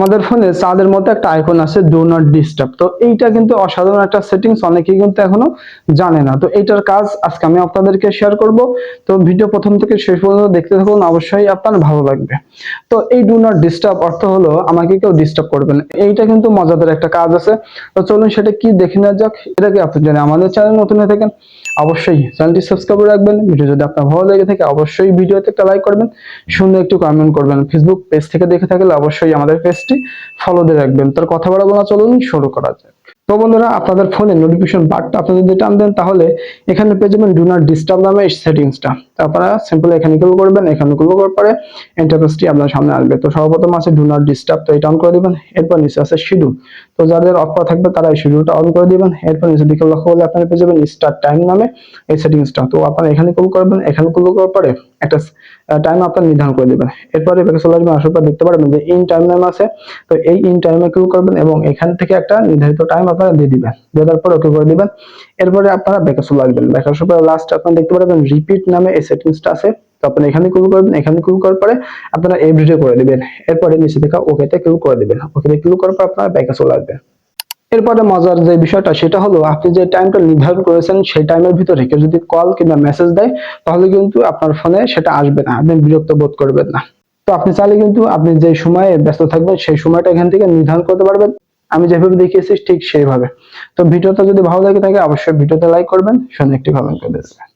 আমাদের ফোনে চাঁদের মতো একটা আইকন আছে ডো নট ডিস্টার্ব তো এইটা কিন্তু অসাধারণ একটা সেটিংস অনেকেই কিন্তু এখনও জানে না। তো এইটার কাজ আজকে আমি আপনাদেরকে শেয়ার করব। তো ভিডিও প্রথম থেকে শেষ পর্যন্ত দেখতে থাকুন, অবশ্যই আপনার ভালো লাগবে। তো এই ডু নট ডিস্টার্ব অর্থ হলো আমাকে কেউ ডিস্টার্ব করবে না। এইটা কিন্তু মজাদার একটা কাজ আছে। তো চলুন সেটা কি দেখে নেওয়া যাক। এটাকে আপনি জানেন আমাদের চ্যানেল নতুন হয়ে থাকেন, অবশ্যই চ্যানেলটি সাবস্ক্রাইব করে রাখবেন। ভিডিও যদি আপনার ভালো লেগে থাকে, অবশ্যই ভিডিওতে একটা লাইক করবেন। সুন্দর একটু কমেন্ট করবেন। ফেসবুক পেজ থেকে দেখে থাকলে অবশ্যই আমাদের পেজটি ফলো দিয়ে রাখবেন। তার কথা বাড়াবো না, চলুন শুরু করা যাক। তো বন্ধুরা, আপনাদের ফোনে নোটিফিকেশন বারটা আপনি যদি টান দেন, তাহলে এখানে পেয়ে যাবেন ডু নট ডিস্টার্ব নামে এই সেটিংসটা তো আপনারা সিম্পল এখানে ক্লিক করবেন, এখানে ক্লিক করার পরে ইন্টারফেসটি আপনার সামনে আসবে। তো সর্বপ্রথম আছে ডু নট ডিস্টার্ব তো এটা অন করে দিবেন, এরপর নিচে আছে শিডিউল তো যাদের অফ করা থাকবে, তারা এই শিডিউলটা অন করে দিবেন, এরপর নিচে দিকে লক্ষ্য করলে আপনারা পেয়ে যাবেন স্টার্ট টাইম নামে এই সেটিংসটা তো আপনারা এখানে ক্লিক করবেন, এখানে ক্লিক করার পরে একটা টাইম আপনার নির্ধারণ করে দিবেন। এরপরে ব্যাকে চলে আসবেন, আসার পর দেখতে পারবেন যে ইন টাইম নাম আছে। তো এই ইন টাইমে ক্লিক করবেন এবং এখান থেকে একটা নির্ধারিত টাইম আপনারা দিয়ে দিবেন। দিয়ে দেওয়ার পর ওকে করে দিবেন। এরপরে আপনারা ব্যাকে চলে আসবেন ব্যাকে আসার পর লাস্ট আপনারা দেখতে পারবেন রিপিট নামে এই সেটিংসটা আছে। তো আপনি এখানে ক্লিক করবেন, এখানে ক্লিক করার পরে আপনারা এভরিডে করে দিবেন। এরপরে নিচে থেকে ওকেতে ক্লিক করে দিবেন। ওকেতে ক্লিক করার পর আপনারা ব্যাকে চলে আসবেন এরপরে মজার যে বিষয়টা, সেটা হলো আপনি যে টাইমটা নির্ধারণ করেছেন, সেই টাইমের ভিতরে কেউ যদি কল কিংবা মেসেজ দেয়, তাহলে কিন্তু আপনার ফোনে সেটা আসবে না, আপনি বিরক্ত বোধ করবেন না। তো আপনি চাইলে কিন্তু আপনি যে সময়ে ব্যস্ত থাকবেন, সেই সময়টা এখান থেকে নির্ধারণ করতে পারবেন। আমি যেভাবে দেখিয়েছি, ঠিক সেইভাবে। তো ভিডিওটা যদি ভালো লাগে থাকে, অবশ্যই ভিডিওতে লাইক করবেন, শুনে একটি কমেন্ট করে দেবেন।